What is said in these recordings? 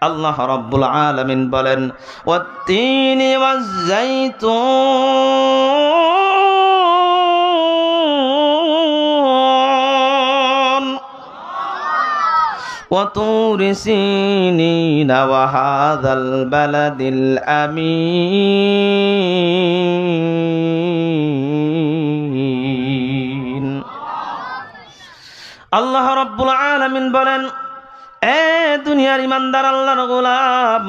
আল্লাহ রব্বুল আলমিন বলেন ওয়াত্তিনি ওয়াজ্জাইতুন وطور سينين وهذا البلد الأمين আল্লাহ রব্বুল আলামিন বলেন এ দুনিয়ার ইমানদার আল্লাহর গোলাম,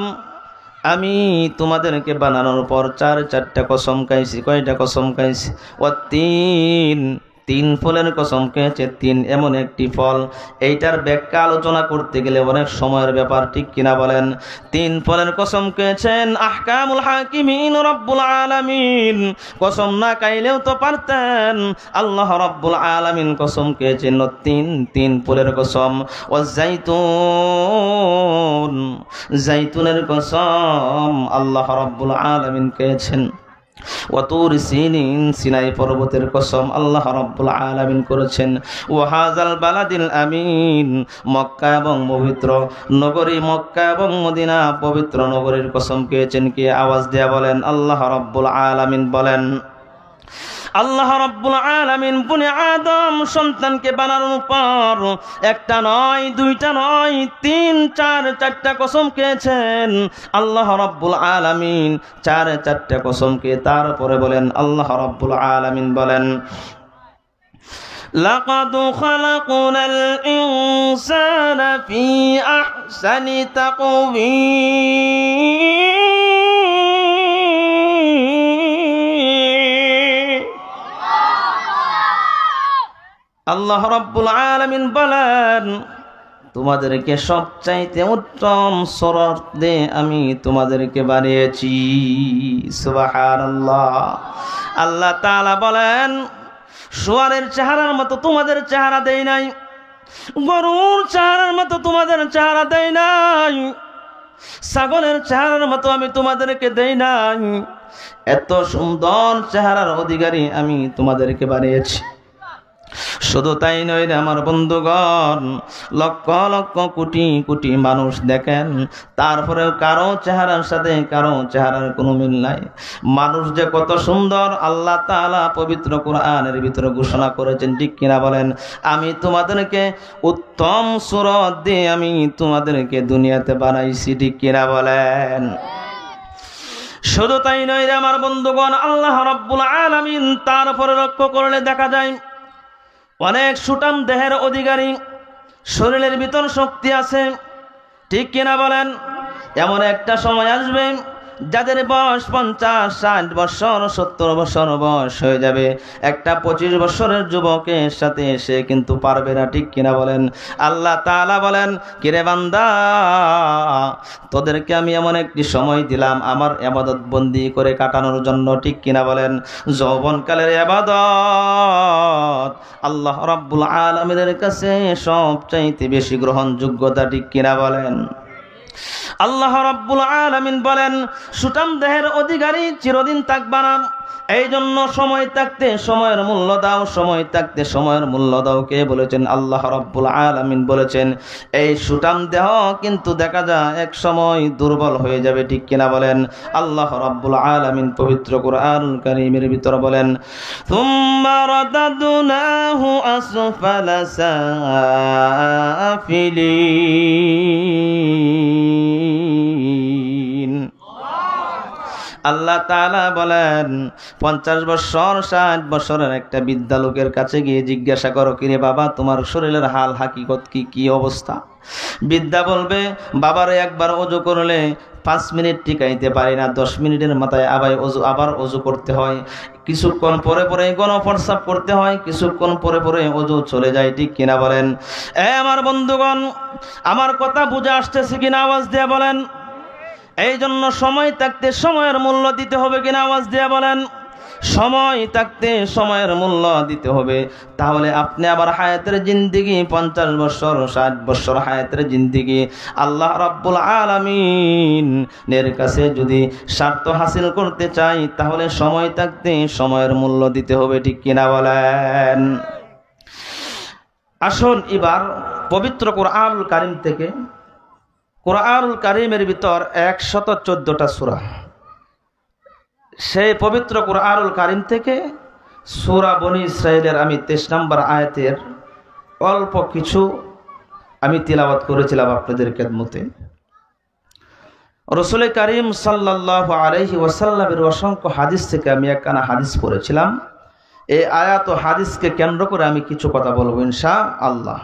আমি তোমাদেরকে বানানোর পর চার, চারটা কসম খাইছি, কয়টা কসম খাইছি? ও তিন তিন ফলের কসম খেয়েছে তিন এমন একটি ফল। এইটার ব্যাখ্যা আলোচনা করতে গেলে অনেক সময়ের ব্যাপার, ঠিক কিনা বলেন? তিন ফলের কসম খেয়েছেন আহকামুল হাকিমিন রব্বুল আলামিন। কসম না খাইলেও তো পারতেন। আল্লাহ রব্বুল আলামিন কসম খেয়েছেন তিন তিন ফলের কসম। ও জাইতুন জাইতুনের কসম আল্লাহ রব্বুল আলামিন খেয়েছেন ওয়াতুর সিনিন সিনাই পর্বতের কসম আল্লাহ রব্বুল আলামিন করেছেন। ওয়াহাজাল বালাদিল আমিন, মক্কা এবং পবিত্র নগরী, মক্কা এবং মদিনা পবিত্র নগরীর কসম পেয়েছেন কে? আওয়াজ দেয়া বলেন, আল্লাহ রব্বুল আলামিন বলেন। আল্লাহ রব্বুল আলামিন বুনে আদম সন্তানকে বানানোর পর একটা নয় দুইটা নয় তিন চার চারটা কসম খেয়েছেন আল্লাহ রব্বুল আলামিন চার চারটা কসম কে তারপরে বলেন আল্লাহ রব্বুল আলামিন বলেন لقد خلقنا الإنسان في أحسن تقويم আল্লাহ রব্বুল আলামিন বলেন, তোমাদেরকে সবচাইতে উত্তম সরত দে আমি তোমাদেরকে বানিয়েছি। সুবহানাল্লাহ। আল্লাহ তাআলা বলেন, সোয়ারের চেহারার মতো তোমাদের চেহারা দেই নাই, গরুর চেহারার মতো তোমাদের চেহারা দেই নাই, ছাগলের চেহারার মতো আমি তোমাদেরকে দেই নাই। এত সুন্দর চেহারার অধিকারী আমি তোমাদেরকে বানিয়েছি। শুধু তাই নয় রে আমার বন্ধুগণ, লক্ষ লক্ষ কোটি কোটি মানুষ দেখেন, তারপরেও কারও চেহারার সাথে কারও চেহারার কোনো মিল নাই। মানুষ যে কত সুন্দর, আল্লাহ তাআলা পবিত্র কোরআনের ভিতরে ঘোষণা করেছেন, ঠিক কিনা বলেন? আমি তোমাদেরকে উত্তম সুরত দিয়ে আমি তোমাদেরকে দুনিয়াতে বানাইছি, ঠিক কিনা বলেন? শুধু তাই নয় রে আমার বন্ধুগণ, আল্লাহ রব্বুল আলামিন তারপরে লক্ষ্য করলে দেখা যায় অনেক সুটাম দেহের অধিকারী, শরীরের ভিতর শক্তি আছে। ঠিক কিনা বলেন? এমন একটা সময় আসবে যাদের বয়স পঞ্চাশ, ষাট বছর, সত্তর বছর বয়স হয়ে যাবে। একটা পঁচিশ বছরের যুবকের সাথে এসে কিন্তু পারবে না, ঠিক কিনা বলেন? আল্লাহ তাআলা বলেন, কিরে বান্দা, তোদেরকে আমি এমন একটি সময় দিলাম, আমার আবাদত বন্দি করে কাটানোর জন্য, ঠিক কিনা বলেন? যৌবনকালের আবাদত আল্লাহ রাব্বুল আলমিনের কাছে সবচাইতে বেশি গ্রহণযোগ্যতা, ঠিক কিনা বলেন? আল্লাহ রাব্বুল আলামিন বলেন সুটাম দেহের অধিকারী চিরদিন থাকবা না। এই জন্য সময় থাকতে সময়ের মূল্য দাও, সময় থাকতে সময়ের মূল্য দাও। কে বলেছেন? আল্লাহ রাব্বুল আলামিন বলেছেন, এই সুটাম দেহ কিন্তু দেখা যায় এক সময় দুর্বল হয়ে যাবে, ঠিক কিনা বলেন? আল্লাহ রাব্বুল আলামিন পবিত্র কোরআনুল কারীমের ভিতর বলেন আসফালা আল্লাহ তাআলা বলেন, পঞ্চাশ বছর, ষাট বছরের একটা বিদ্যা লোকের কাছে গিয়ে জিজ্ঞাসা করো, কিরে বাবা, তোমার শরীরের হাল হাকিকত কি কি অবস্থা? বিদ্যা বলবে, বাবারে একবার অজু করলে পাঁচ মিনিট টিকাইতে পারি না, দশ মিনিটের মাথায় আবার অজু আবার অজু করতে হয়। কিছুক্ষণ পরে পরে গণপ্রসাব করতে হয়, কিছুক্ষণ পরে পরে অজু চলে যায়, ঠিক কিনা বলেন? এ আমার বন্ধুগণ, আমার কথা বুঝে আসতেছে কিনা আওয়াজ দিয়ে বলেন এই জন্য সময় থাকতে সময়ের মূল্য দিতে হবে কিনা আওয়াজ দিয়ে বলেন। সময় থাকতে সময়ের মূল্য দিতে হবে। তাহলে আপনি আবার হায়াতের জিন্দিগি, পঞ্চাশ বছর, ষাট বছর হায়াতের জিন্দিগি। আল্লাহ রাব্বুল আলামিন এর কাছে যদি স্বার্থ হাসিল করতে চাই, তাহলে সময় থাকতে সময়ের মূল্য দিতে হবে, ঠিক কিনা বলেন? আসুন এবার পবিত্র কোরআন কারিম থেকে কোরআনুল কারিমের ভিতর একশত চোদ্দটা সুরা। সেই পবিত্র কোরআনুল কারিম থেকে সুরা বনি ইসরায়েলের আমি তেইশ নম্বর আয়াতের অল্প কিছু আমি তিলাবাত করেছিলাম আপনাদের কেদমতে রসুল করিম সাল্লাহ আলহি ওয়াসাল্লামের অসংখ্য হাদিস থেকে আমি একখানা হাদিস পড়েছিলাম। এই আয়াত ও হাদিসকে কেন্দ্র করে আমি কিছু কথা বলব ইনশা আল্লাহ